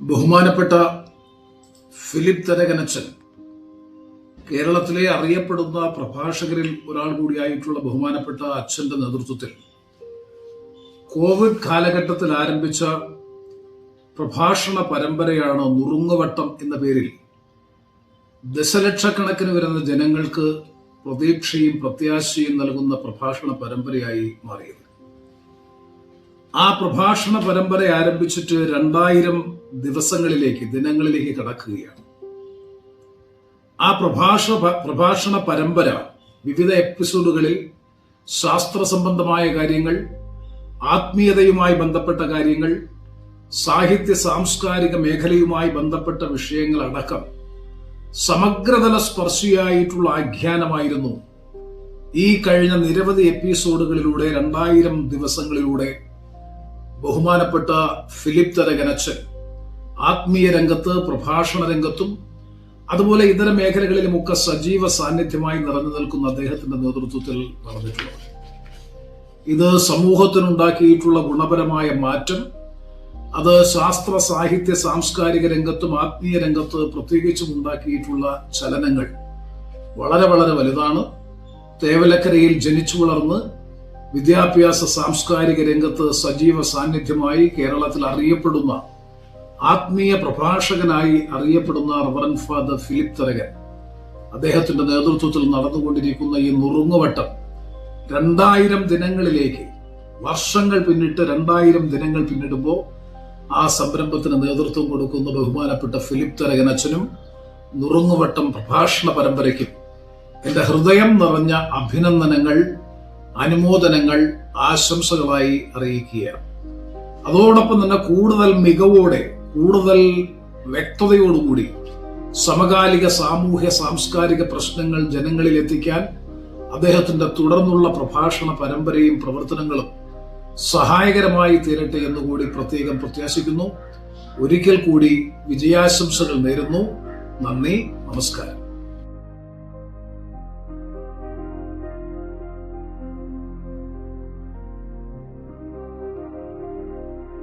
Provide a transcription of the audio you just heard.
ബഹുമാനപ്പെട്ട ഫിലിപ്പ് തരകനച്ചൻ. കേരളത്തിലെ അറിയപ്പെടുന്ന പ്രഭാഷകരിൽ ഒരാൾ കൂടിയായിട്ടുള്ള ബഹുമാനപ്പെട്ട അച്ഛന്റെ നേതൃത്വത്തിൽ കോവിഡ് കാലഘട്ടത്തിൽ ആരംഭിച്ച പ്രഭാഷണ പരമ്പരയാണ് നുറുങ്ങുവട്ടം എന്ന പേരിൽ ദശലക്ഷക്കണക്കിന് വരുന്ന ജനങ്ങൾക്ക് പ്രതീക്ഷയും പ്രത്യാശയും നൽകുന്ന പ്രഭാഷണ പരമ്പരയായി മാറിയത്. ആ പ്രഭാഷണ പരമ്പര ആരംഭിച്ചിട്ട് രണ്ടായിരം ദിവസങ്ങളിലേക്ക് ദിനങ്ങളിലേക്ക് കടക്കുകയാണ്. ആ പ്രഭാഷ പ്രഭാഷണ പരമ്പര വിവിധ എപ്പിസോഡുകളിൽ ശാസ്ത്ര സംബന്ധമായ കാര്യങ്ങൾ ആത്മീയതയുമായി ബന്ധപ്പെട്ട കാര്യങ്ങൾ സാഹിത്യ സാംസ്കാരിക മേഖലയുമായി ബന്ധപ്പെട്ട വിഷയങ്ങൾ അടക്കം സമഗ്രതല സ്പർശിയായിട്ടുള്ള ആഖ്യാനമായിരുന്നു ഈ കഴിഞ്ഞ നിരവധി എപ്പിസോഡുകളിലൂടെ രണ്ടായിരം ദിവസങ്ങളിലൂടെ ബഹുമാനപ്പെട്ട ഫിലിപ്പ് തരകനച്ചൻ ആത്മീയ രംഗത്ത് പ്രഭാഷണ രംഗത്തും അതുപോലെ ഇതര മേഖലകളിലുമൊക്കെ സജീവ സാന്നിധ്യമായി നിറഞ്ഞു നിൽക്കുന്ന അദ്ദേഹത്തിന്റെ നേതൃത്വത്തിൽ നടന്നിട്ടുള്ളത്. ഇത് സമൂഹത്തിനുണ്ടാക്കിയിട്ടുള്ള ഗുണപരമായ മാറ്റം. അത് ശാസ്ത്ര സാഹിത്യ സാംസ്കാരിക രംഗത്തും ആത്മീയ രംഗത്ത് പ്രത്യേകിച്ചും ഉണ്ടാക്കിയിട്ടുള്ള ചലനങ്ങൾ വളരെ വളരെ വലുതാണ്. തേവലക്കരയിൽ ജനിച്ചു വളർന്ന് വിദ്യാഭ്യാസ സാംസ്കാരിക രംഗത്ത് സജീവ സാന്നിധ്യമായി കേരളത്തിൽ അറിയപ്പെടുന്ന ആത്മീയ പ്രഭാഷകനായി അറിയപ്പെടുന്ന റവറൻ ഫാദർ ഫിലിപ്പ് തരകൻ. അദ്ദേഹത്തിന്റെ നേതൃത്വത്തിൽ നടന്നുകൊണ്ടിരിക്കുന്ന ഈ നുറുങ്ങുവട്ടം രണ്ടായിരം ദിനങ്ങളിലേക്ക് വർഷങ്ങൾ പിന്നിട്ട് രണ്ടായിരം ദിനങ്ങൾ പിന്നിടുമ്പോൾ ആ സംരംഭത്തിന് നേതൃത്വം കൊടുക്കുന്ന ബഹുമാനപ്പെട്ട ഫിലിപ്പ് തരകൻ അച്ഛനും നുറുങ്ങുവട്ടം പ്രഭാഷണ പരമ്പരയ്ക്കും എന്റെ ഹൃദയം നിറഞ്ഞ അഭിനന്ദനങ്ങൾ അനുമോദനങ്ങൾ ആശംസകളായി അറിയിക്കുക അതോടൊപ്പം തന്നെ കൂടുതൽ മികവോടെ കൂടുതൽ വ്യക്തതയോടുകൂടി സമകാലിക സാമൂഹ്യ സാംസ്കാരിക പ്രശ്നങ്ങൾ ജനങ്ങളിൽ എത്തിക്കാൻ അദ്ദേഹത്തിന്റെ തുടർന്നുള്ള പ്രഭാഷണ പരമ്പരയും പ്രവർത്തനങ്ങളും സഹായകരമായി തീരട്ടെ എന്നുകൂടി പ്രത്യേകം പ്രത്യാശിക്കുന്നു. ഒരിക്കൽ കൂടി വിജയാശംസകൾ നേരുന്നു. നന്ദി നമസ്കാരം.